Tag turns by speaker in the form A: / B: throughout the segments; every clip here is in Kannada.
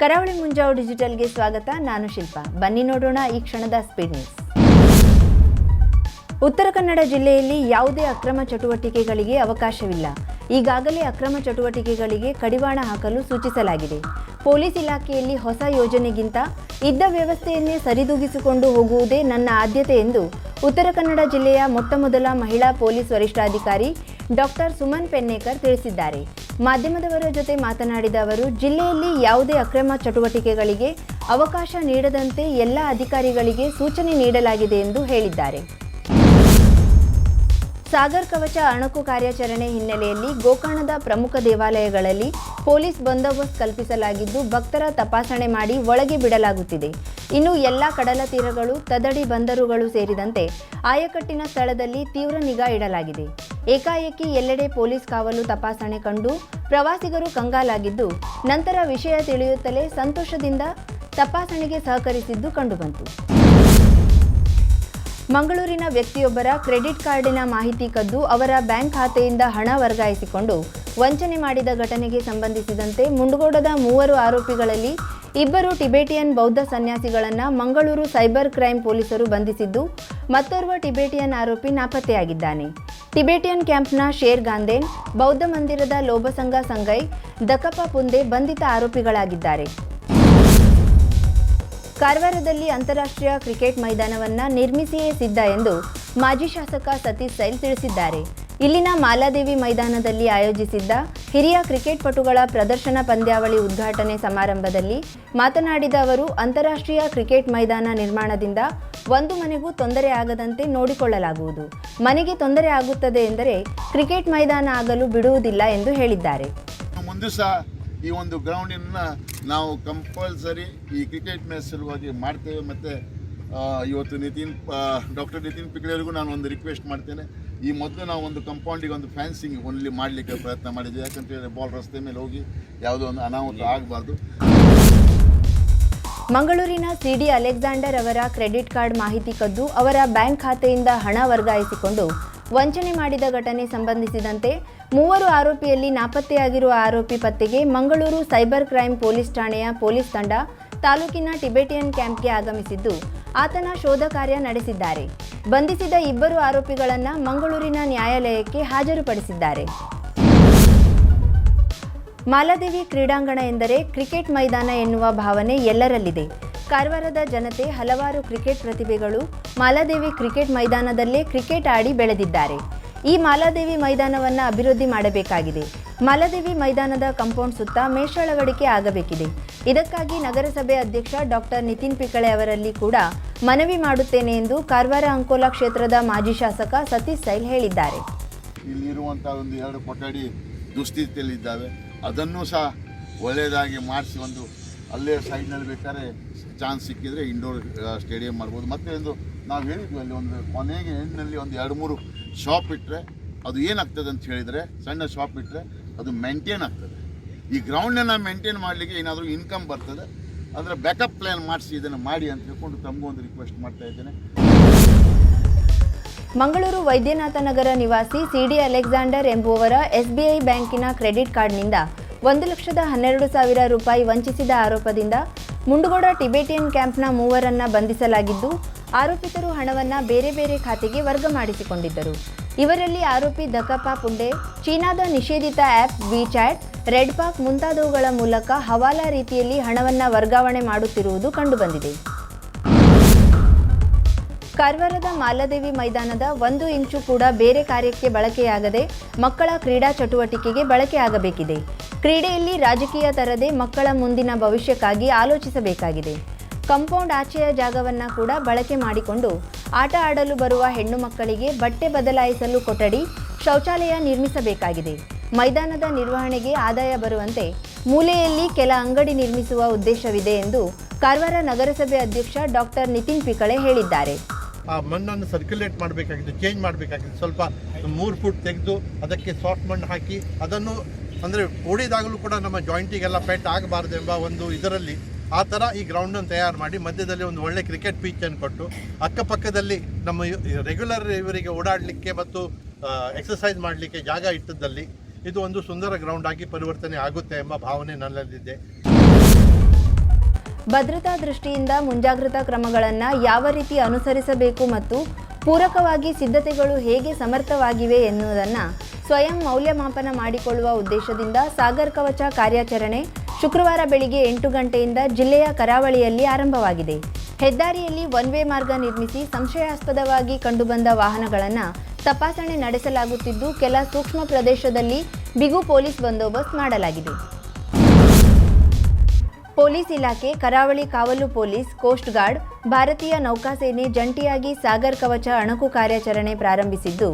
A: ಕರಾವಳಿ ಮುಂಜಾವು ಡಿಜಿಟಲ್ಗೆ ಸ್ವಾಗತ. ನಾನು ಶಿಲ್ಪ. ಬನ್ನಿ ನೋಡೋಣ ಈ ಕ್ಷಣದ ಸ್ಪೀಡ್ ನ್ಯೂಸ್. ಉತ್ತರ ಕನ್ನಡ ಜಿಲ್ಲೆಯಲ್ಲಿ ಯಾವುದೇ ಅಕ್ರಮ ಚಟುವಟಿಕೆಗಳಿಗೆ ಅವಕಾಶವಿಲ್ಲ. ಈಗಾಗಲೇ ಅಕ್ರಮ ಚಟುವಟಿಕೆಗಳಿಗೆ ಕಡಿವಾಣ ಹಾಕಲು ಸೂಚಿಸಲಾಗಿದೆ. ಪೊಲೀಸ್ ಇಲಾಖೆಯಲ್ಲಿ ಹೊಸ ಯೋಜನೆಗಿಂತ ಇದ್ದ ವ್ಯವಸ್ಥೆಯನ್ನೇ ಸರಿದೂಗಿಸಿಕೊಂಡು ಹೋಗುವುದೇ ನನ್ನ ಆದ್ಯತೆ ಎಂದು ಉತ್ತರ ಕನ್ನಡ ಜಿಲ್ಲೆಯ ಮೊಟ್ಟಮೊದಲ ಮಹಿಳಾ ಪೊಲೀಸ್ ವರಿಷ್ಠಾಧಿಕಾರಿ ಡಾಕ್ಟರ್ ಸುಮನ್ ಪೆನ್ನೇಕರ್ ತಿಳಿಸಿದ್ದಾರೆ. ಮಾಧ್ಯಮದವರ ಜೊತೆ ಮಾತನಾಡಿದ ಅವರು, ಜಿಲ್ಲೆಯಲ್ಲಿ ಯಾವುದೇ ಅಕ್ರಮ ಚಟುವಟಿಕೆಗಳಿಗೆ ಅವಕಾಶ ನೀಡದಂತೆ ಎಲ್ಲ ಅಧಿಕಾರಿಗಳಿಗೆ ಸೂಚನೆ ನೀಡಲಾಗಿದೆ ಎಂದು ಹೇಳಿದ್ದಾರೆ. ಸಾಗರ್ ಕವಚ ಅಣಕು ಕಾರ್ಯಾಚರಣೆ ಹಿನ್ನೆಲೆಯಲ್ಲಿ ಗೋಕರ್ಣದ ಪ್ರಮುಖ ದೇವಾಲಯಗಳಲ್ಲಿ ಪೊಲೀಸ್ ಬಂದೋಬಸ್ತ್ ಕಲ್ಪಿಸಲಾಗಿದ್ದು, ಭಕ್ತರ ತಪಾಸಣೆ ಮಾಡಿ ಒಳಗೆ ಬಿಡಲಾಗುತ್ತಿದೆ. ಇನ್ನು ಎಲ್ಲ ಕಡಲ ತೀರಗಳು, ತದಡಿ ಬಂದರುಗಳು ಸೇರಿದಂತೆ ಆಯಕಟ್ಟಿನ ಸ್ಥಳದಲ್ಲಿ ತೀವ್ರ ನಿಗಾ ಇಡಲಾಗಿದೆ. ಏಕಾಏಕಿ ಎಲ್ಲೆಡೆ ಪೊಲೀಸ್ ಕಾವಲು ತಪಾಸಣೆ ಕಂಡು ಪ್ರವಾಸಿಗರು ಕಂಗಾಲಾಗಿದ್ದು, ನಂತರ ವಿಷಯ ತಿಳಿಯುತ್ತಲೇ ಸಂತೋಷದಿಂದ ತಪಾಸಣೆಗೆ ಸಹಕರಿಸಿದ್ದು ಕಂಡುಬಂತು. ಮಂಗಳೂರಿನ ವ್ಯಕ್ತಿಯೊಬ್ಬರ ಕ್ರೆಡಿಟ್ ಕಾರ್ಡಿನ ಮಾಹಿತಿ ಕದ್ದು ಅವರ ಬ್ಯಾಂಕ್ ಖಾತೆಯಿಂದ ಹಣ ವರ್ಗಾಯಿಸಿಕೊಂಡು ವಂಚನೆ ಮಾಡಿದ ಘಟನೆಗೆ ಸಂಬಂಧಿಸಿದಂತೆ ಮುಂಡಗೋಡದ ಮೂವರು ಆರೋಪಿಗಳಲ್ಲಿ ಇಬ್ಬರು ಟಿಬೇಟಿಯನ್ ಬೌದ್ಧ ಸನ್ಯಾಸಿಗಳನ್ನು ಮಂಗಳೂರು ಸೈಬರ್ ಕ್ರೈಂ ಪೊಲೀಸರು ಬಂಧಿಸಿದ್ದು, ಮತ್ತೋರ್ವ ಟಿಬೇಟಿಯನ್ ಆರೋಪಿ ನಾಪತ್ತೆಯಾಗಿದ್ದಾನೆ. ಟಿಬೇಟಿಯನ್ ಕ್ಯಾಂಪ್ನ ಶೇರ್ ಗಾಂಧೇನ್, ಬೌದ್ಧ ಮಂದಿರದ ಲೋಬಸಂಗ ಸಂಗೈ ದಕಪ ಪುಂದೆ ಬಂಧಿತ ಆರೋಪಿಗಳಾಗಿದ್ದಾರೆ. ಕಾರವಾರದಲ್ಲಿ ಅಂತಾರಾಷ್ಟ್ರೀಯ ಕ್ರಿಕೆಟ್ ಮೈದಾನವನ್ನು ನಿರ್ಮಿಸಿಯೇ ಸಿದ್ಧ ಎಂದು ಮಾಜಿ ಶಾಸಕ ಸತೀಶ್ ಸೈಲ್ ತಿಳಿಸಿದ್ದಾರೆ. ಇಲ್ಲಿನ ಮಾಲಾದೇವಿ ಮೈದಾನದಲ್ಲಿ ಆಯೋಜಿಸಿದ್ದ ಹಿರಿಯ ಕ್ರಿಕೆಟ್ ಪಟುಗಳ ಪ್ರದರ್ಶನ ಪಂದ್ಯಾವಳಿ ಉದ್ಘಾಟನೆ ಸಮಾರಂಭದಲ್ಲಿ ಮಾತನಾಡಿದ ಅವರು, ಅಂತಾರಾಷ್ಟ್ರೀಯ ಕ್ರಿಕೆಟ್ ಮೈದಾನ ನಿರ್ಮಾಣದಿಂದ ಒಂದು ಮನೆಗೂ ತೊಂದರೆ ಆಗದಂತೆ ನೋಡಿಕೊಳ್ಳಲಾಗುವುದು. ಮನೆಗೆ ತೊಂದರೆ ಆಗುತ್ತದೆ ಎಂದರೆ ಕ್ರಿಕೆಟ್ ಮೈದಾನ ಆಗಲು ಬಿಡುವುದಿಲ್ಲ ಎಂದು ಹೇಳಿದ್ದಾರೆ.
B: ಮುಂದೆ ಸಹ ಈ ಒಂದು ಗ್ರೌಂಡಿನ ನಾವು ಕಂಪಲ್ಸರಿ ಈ ಕ್ರಿಕೆಟ್ ಮ್ಯಾಚ್ ಸಲುವಾಗಿ ಮಾಡ್ತೇವೆ ಮತ್ತು ಇವತ್ತು ನಿತಿನ್ ಡಾಕ್ಟರ್ ನಿತಿನ್ ಪಿಕ್ಳೆಯವರಿಗೂ ನಾನು ಒಂದು ರಿಕ್ವೆಸ್ಟ್ ಮಾಡ್ತೇನೆ. ಈ ಮೊದಲು ನಾವು ಒಂದು ಕಂಪೌಂಡಿಗೆ ಒಂದು ಫ್ಯಾನ್ಸಿಂಗ್ ಓನ್ಲಿ ಮಾಡಲಿಕ್ಕೆ ಪ್ರಯತ್ನ ಮಾಡಿದ್ವಿ. ಯಾಕಂತ ಹೇಳಿದ್ರೆ ಬಾಲ್ ರಸ್ತೆ ಮೇಲೆ ಹೋಗಿ ಯಾವುದೋ ಒಂದು ಅನಾಹುತ ಆಗಬಾರ್ದು.
A: ಮಂಗಳೂರಿನ ಸಿಡಿ ಅಲೆಕ್ಸಾಂಡರ್ ಅವರ ಕ್ರೆಡಿಟ್ ಕಾರ್ಡ್ ಮಾಹಿತಿ ಕದ್ದು ಅವರ ಬ್ಯಾಂಕ್ ಖಾತೆಯಿಂದ ಹಣ ವರ್ಗಾಯಿಸಿಕೊಂಡು ವಂಚನೆ ಮಾಡಿದ ಘಟನೆ ಸಂಬಂಧಿಸಿದಂತೆ ಮೂವರು ಆರೋಪಿಯಲ್ಲಿ ನಾಪತ್ತೆಯಾಗಿರುವ ಆರೋಪಿ ಪತ್ತೆಗೆ ಮಂಗಳೂರು ಸೈಬರ್ ಕ್ರೈಂ ಪೊಲೀಸ್ ಠಾಣೆಯ ಪೊಲೀಸ್ ತಂಡ ತಾಲೂಕಿನ ಟಿಬೆಟಿಯನ್ ಕ್ಯಾಂಪ್ಗೆ ಆಗಮಿಸಿದ್ದು, ಆತನ ಶೋಧ ಕಾರ್ಯ ನಡೆಸಿದ್ದಾರೆ. ಬಂಧಿಸಿದ ಇಬ್ಬರು ಆರೋಪಿಗಳನ್ನು ಮಂಗಳೂರಿನ ನ್ಯಾಯಾಲಯಕ್ಕೆ ಹಾಜರುಪಡಿಸಿದ್ದಾರೆ. ಮಾಲಾದೇವಿ ಕ್ರೀಡಾಂಗಣ ಎಂದರೆ ಕ್ರಿಕೆಟ್ ಮೈದಾನ ಎನ್ನುವ ಭಾವನೆ ಎಲ್ಲರಲ್ಲಿದೆ. ಕಾರವಾರದ ಜನತೆ ಹಲವಾರು ಕ್ರಿಕೆಟ್ ಪ್ರತಿಭೆಗಳು ಮಾಲಾದೇವಿ ಕ್ರಿಕೆಟ್ ಮೈದಾನದಲ್ಲೇ ಕ್ರಿಕೆಟ್ ಆಡಿ ಬೆಳೆದಿದ್ದಾರೆ. ಈ ಮಾಲಾದೇವಿ ಮೈದಾನವನ್ನು ಅಭಿವೃದ್ಧಿ ಮಾಡಬೇಕಾಗಿದೆ. ಮಾಲಾದೇವಿ ಮೈದಾನದ ಕಾಂಪೌಂಡ್ ಸುತ್ತ ಮೇಷಳವಡಿಕೆ ಆಗಬೇಕಿದೆ. ಇದಕ್ಕಾಗಿ ನಗರಸಭೆ ಅಧ್ಯಕ್ಷ ಡಾಕ್ಟರ್ ನಿತಿನ್ ಪಿಕಳೆ ಅವರಲ್ಲಿ ಕೂಡ ಮನವಿ ಮಾಡುತ್ತೇನೆ ಎಂದು ಕಾರವಾರ ಅಂಕೋಲಾ ಕ್ಷೇತ್ರದ ಮಾಜಿ ಶಾಸಕ ಸತೀಶ್ ಸೈಲ್ ಹೇಳಿದ್ದಾರೆ.
B: ಇಲ್ಲಿರುವಂತಹ ಒಂದು ಎರಡು ಕೊಠಡಿ ದುಸ್ಥಿತಿಯಲ್ಲಿದ್ದಾವೆ. ಅದನ್ನು ಸಹ ಒಳ್ಳೆಯದಾಗಿ ಮಾಡಿಸಿ ಒಂದು ಅಲ್ಲೇ ಸೈಡ್ನಲ್ಲಿ ಬೇಕಾದ್ರೆ ಚಾನ್ಸ್ ಸಿಕ್ಕಿದರೆ ಇಂಡೋರ್ ಸ್ಟೇಡಿಯಂ ಮಾಡ್ಬೋದು. ಮತ್ತೆ ಒಂದು ನಾವು ಹೇಳಿದ್ವಿ ಅಲ್ಲಿ ಒಂದು ಕೊನೆಗೆ ಎಂಡ್ನಲ್ಲಿ ಒಂದು ಎರಡು ಮೂರು ಶಾಪ್ ಇಟ್ಟರೆ ಅದು ಏನಾಗ್ತದೆ ಅಂತ ಹೇಳಿದರೆ, ಸಣ್ಣ ಶಾಪ್ ಇಟ್ಟರೆ ಅದು ಮೇಂಟೈನ್ ಆಗ್ತದೆ. ಈ ಗ್ರೌಂಡನ್ನು ಮೇಂಟೈನ್ ಮಾಡಲಿಕ್ಕೆ ಏನಾದರೂ ಇನ್ಕಮ್ ಬರ್ತದೆ ಅಂದರೆ ಬ್ಯಾಕಪ್ ಪ್ಲ್ಯಾನ್ ಮಾಡಿಸಿ ಇದನ್ನು ಮಾಡಿ ಅಂತ ಹೇಳ್ಕೊಂಡು ತಮಗೂ ಒಂದು ರಿಕ್ವೆಸ್ಟ್ ಮಾಡ್ತಾ ಇದ್ದೇನೆ.
A: ಮಂಗಳೂರು ವೈದ್ಯನಾಥ ನಗರ ನಿವಾಸಿ ಸಿಡಿ ಅಲೆಕ್ಸಾಂಡರ್ ಎಂಬುವವರ ಎಸ್ಬಿಐ ಬ್ಯಾಂಕಿನ ಕ್ರೆಡಿಟ್ ಕಾರ್ಡ್ನಿಂದ ಒಂದು ಲಕ್ಷದ ಹನ್ನೆರಡು ಸಾವಿರ ರೂಪಾಯಿ ವಂಚಿಸಿದ ಆರೋಪದಿಂದ ಮುಂಡಗೋಡ ಟಿಬೆಟಿಯನ್ ಕ್ಯಾಂಪ್ನ ಮೂವರನ್ನ ಬಂಧಿಸಲಾಗಿದ್ದು, ಆರೋಪಿತರು ಹಣವನ್ನು ಬೇರೆ ಬೇರೆ ಖಾತೆಗೆ ವರ್ಗ ಮಾಡಿಸಿಕೊಂಡಿದ್ದರು. ಇವರಲ್ಲಿ ಆರೋಪಿ ದಕಪಾ ಪುಂಡೆ, ಚೀನಾದ ನಿಷೇಧಿತ ಆ್ಯಪ್ ವಿಚಾಟ್, ರೆಡ್ ಪಾಕ್ ಮುಂತಾದವುಗಳ ಮೂಲಕ ಹವಾಲಾ ರೀತಿಯಲ್ಲಿ ಹಣವನ್ನು ವರ್ಗಾವಣೆ ಮಾಡುತ್ತಿರುವುದು ಕಂಡುಬಂದಿದೆ. ಕಾರವಾರದ ಮಾಲದೇವಿ ಮೈದಾನದ ಒಂದು ಇಂಚು ಕೂಡ ಬೇರೆ ಕಾರ್ಯಕ್ಕೆ ಬಳಕೆಯಾಗದೆ ಮಕ್ಕಳ ಕ್ರೀಡಾ ಚಟುವಟಿಕೆಗೆ ಬಳಕೆಯಾಗಬೇಕಿದೆ. ಕ್ರೀಡೆಯಲ್ಲಿ ರಾಜಕೀಯ ತರದೆ ಮಕ್ಕಳ ಮುಂದಿನ ಭವಿಷ್ಯಕ್ಕಾಗಿ ಆಲೋಚಿಸಬೇಕಾಗಿದೆ. ಕಂಪೌಂಡ್ ಆಚೆಯ ಜಾಗವನ್ನು ಕೂಡ ಬಳಕೆ ಮಾಡಿಕೊಂಡು ಆಟ ಆಡಲು ಬರುವ ಹೆಣ್ಣು ಮಕ್ಕಳಿಗೆ ಬಟ್ಟೆ ಬದಲಾಯಿಸಲು ಕೊಠಡಿ ಶೌಚಾಲಯ ನಿರ್ಮಿಸಬೇಕಾಗಿದೆ. ಮೈದಾನದ ನಿರ್ವಹಣೆಗೆ ಆದಾಯ ಬರುವಂತೆ ಮೂಲೆಯಲ್ಲಿ ಕೆಲ ಅಂಗಡಿ ನಿರ್ಮಿಸುವ ಉದ್ದೇಶವಿದೆ ಎಂದು ಕಾರವಾರ ನಗರಸಭೆ ಅಧ್ಯಕ್ಷ ಡಾಕ್ಟರ್ ನಿತಿನ್ ಪಿಕಳೆ ಹೇಳಿದ್ದಾರೆ.
C: ಆ ಮಣ್ಣನ್ನು ಸರ್ಕ್ಯುಲೇಟ್ ಮಾಡಬೇಕಾಗಿದೆ ಚೇಂಜ್ ಮಾಡಬೇಕಾಗಿದೆ ಸ್ವಲ್ಪ ಮೂರು ಫುಟ್ ತೆಗೆದು ಅದಕ್ಕೆ ಸಾಫ್ಟ್ ಮಣ್ಣು ಹಾಕಿ ಅದನ್ನು ಅಂದರೆ ಓಡಿದಾಗಲೂ ಕೂಡ ನಮ್ಮ ಜಾಯಿಂಟಿಗೆಲ್ಲ ಪೆಟ್ ಆಗಬಾರ್ದು ಎಂಬ ಒಂದು ಇದರಲ್ಲಿ ಆ ಥರ ಈ ಗ್ರೌಂಡನ್ನು ತಯಾರು ಮಾಡಿ ಮಧ್ಯದಲ್ಲಿ ಒಂದು ಒಳ್ಳೆ ಕ್ರಿಕೆಟ್ ಪೀಚನ್ನು ಕೊಟ್ಟು ಅಕ್ಕಪಕ್ಕದಲ್ಲಿ ನಮ್ಮ ರೆಗ್ಯುಲರ್ ಇವರಿಗೆ ಓಡಾಡಲಿಕ್ಕೆ ಮತ್ತು ಎಕ್ಸಸೈಸ್ ಮಾಡಲಿಕ್ಕೆ ಜಾಗ ಇಟ್ಟದ್ದಲ್ಲಿ ಇದು ಒಂದು ಸುಂದರ ಗ್ರೌಂಡ್ ಆಗಿ ಪರಿವರ್ತನೆ ಆಗುತ್ತೆ ಎಂಬ ಭಾವನೆ ನನ್ನಲ್ಲಿದೆ.
A: ಭದ್ರತಾ ದೃಷ್ಟಿಯಿಂದ ಮುಂಜಾಗ್ರತಾ ಕ್ರಮಗಳನ್ನು ಯಾವ ರೀತಿ ಅನುಸರಿಸಬೇಕು ಮತ್ತು ಪೂರಕವಾಗಿ ಸಿದ್ಧತೆಗಳು ಹೇಗೆ ಸಮರ್ಥವಾಗಿವೆ ಎನ್ನುವುದನ್ನು ಸ್ವಯಂ ಮೌಲ್ಯಮಾಪನ ಮಾಡಿಕೊಳ್ಳುವ ಉದ್ದೇಶದಿಂದ ಸಾಗರ್ ಕವಚ ಕಾರ್ಯಾಚರಣೆ ಶುಕ್ರವಾರ ಬೆಳಿಗ್ಗೆ ಎಂಟು ಗಂಟೆಯಿಂದ ಜಿಲ್ಲೆಯ ಕರಾವಳಿಯಲ್ಲಿ ಆರಂಭವಾಗಿದೆ. ಹೆದ್ದಾರಿಯಲ್ಲಿ ಒನ್ ವೇ ಮಾರ್ಗ ನಿರ್ಮಿಸಿ ಸಂಶಯಾಸ್ಪದವಾಗಿ ಕಂಡುಬಂದ ವಾಹನಗಳನ್ನು ತಪಾಸಣೆ ನಡೆಸಲಾಗುತ್ತಿದ್ದು, ಕೆಲ ಸೂಕ್ಷ್ಮ ಪ್ರದೇಶದಲ್ಲಿ ಬಿಗು ಪೊಲೀಸ್ ಬಂದೋಬಸ್ತ್ ಮಾಡಲಾಗಿದೆ. ಪೊಲೀಸ್ ಇಲಾಖೆ, ಕರಾವಳಿ ಕಾವಲು ಪೊಲೀಸ್, ಕೋಸ್ಟ್ ಗಾರ್ಡ್, ಭಾರತೀಯ ನೌಕಾಸೇನೆ ಜಂಟಿಯಾಗಿ ಸಾಗರ್ ಕವಚ ಅಣಕು ಕಾರ್ಯಾಚರಣೆ ಪ್ರಾರಂಭಿಸಿದ್ದು.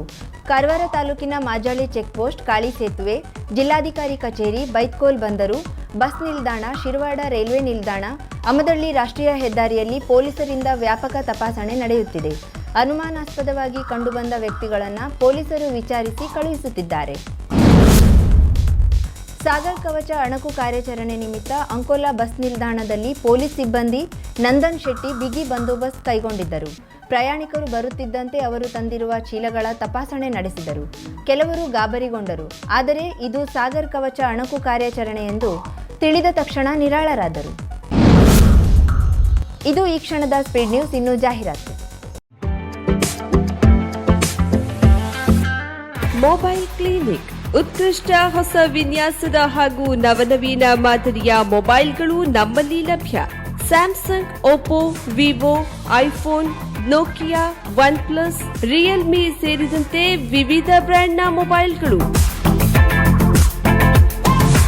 A: ಕಾರವಾರ ತಾಲೂಕಿನ ಮಾಜಾಳಿ ಚೆಕ್ಪೋಸ್ಟ್, ಕಾಳಿ ಸೇತುವೆ, ಜಿಲ್ಲಾಧಿಕಾರಿ ಕಚೇರಿ, ಬೈತ್ಕೋಲ್ ಬಂದರು, ಬಸ್ ನಿಲ್ದಾಣ, ಶಿರವಾಡ ರೈಲ್ವೆ ನಿಲ್ದಾಣ, ಅಮದಳ್ಳಿ ರಾಷ್ಟ್ರೀಯ ಹೆದ್ದಾರಿಯಲ್ಲಿ ಪೊಲೀಸರಿಂದ ವ್ಯಾಪಕ ತಪಾಸಣೆ ನಡೆಯುತ್ತಿದೆ. ಅನುಮಾನಾಸ್ಪದವಾಗಿ ಕಂಡುಬಂದ ವ್ಯಕ್ತಿಗಳನ್ನು ಪೊಲೀಸರು ವಿಚಾರಿಸಿ ಕಳುಹಿಸುತ್ತಿದ್ದಾರೆ. ಸಾಗರ್ ಕವಚ ಅಣಕು ಕಾರ್ಯಾಚರಣೆ ನಿಮಿತ್ತ ಅಂಕೋಲಾ ಬಸ್ ನಿಲ್ದಾಣದಲ್ಲಿ ಪೊಲೀಸ್ ಸಿಬ್ಬಂದಿ ನಂದನ್ ಶೆಟ್ಟಿ ಬಿಗಿ ಬಂದೋಬಸ್ತ್ ಕೈಗೊಂಡಿದ್ದರು. ಪ್ರಯಾಣಿಕರು ಬರುತ್ತಿದ್ದಂತೆ ಅವರು ತಂದಿರುವ ಚೀಲಗಳ ತಪಾಸಣೆ ನಡೆಸಿದರು. ಕೆಲವರು ಗಾಬರಿಗೊಂಡರು. ಆದರೆ ಇದು ಸಾಗರ್ ಕವಚ ಅಣಕು ಕಾರ್ಯಾಚರಣೆ ಎಂದು ತಿಳಿದ ತಕ್ಷಣ ನಿರಾಳರಾದರು. ಇದು ಈ ಕ್ಷಣದ ಸ್ಪೀಡ್ ನ್ಯೂಸ್ ಇನ್ನು ಜಾಹೀರಾತು.
D: ಮೊಬೈಲ್ ಕ್ಲಿನಿಕ್ ಉತ್ಕೃಷ್ಟ ಹೊಸ ವಿನ್ಯಾಸದ ಹಾಗೂ ನವನವೀನ ಮಾದರಿಯ ಮೊಬೈಲ್ಗಳು ನಮ್ಮಲ್ಲಿ ಲಭ್ಯ. Samsung, Oppo, Vivo, iPhone, Nokia one plus Realme ಸೇರಿದಂತೆ ವಿವಿಧ ಬ್ರ್ಯಾಂಡ್ನ ಮೊಬೈಲ್ಗಳು.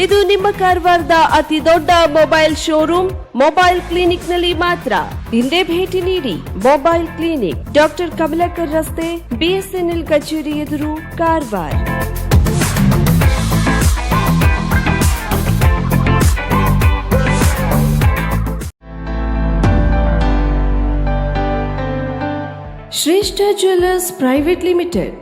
D: ಇದು ನಿಮ್ಮ ಕಾರವಾರದ ಅತಿ ದೊಡ್ಡ ಮೊಬೈಲ್ ಶೋರೂಮ್, ಮೊಬೈಲ್ ಕ್ಲಿನಿಕ್ನಲ್ಲಿ ಮಾತ್ರ. ಹಿಂದೆ ಭೇಟಿ ನೀಡಿ. ಮೊಬೈಲ್ ಕ್ಲಿನಿಕ್, ಡಾಕ್ಟರ್ ಕಮಲಾಕರ್ ರಸ್ತೆ, ಬಿಎಸ್ಎನ್ಎಲ್ ಕಚೇರಿ ಎದುರು Karwar. Shreshtha jewellers private limited.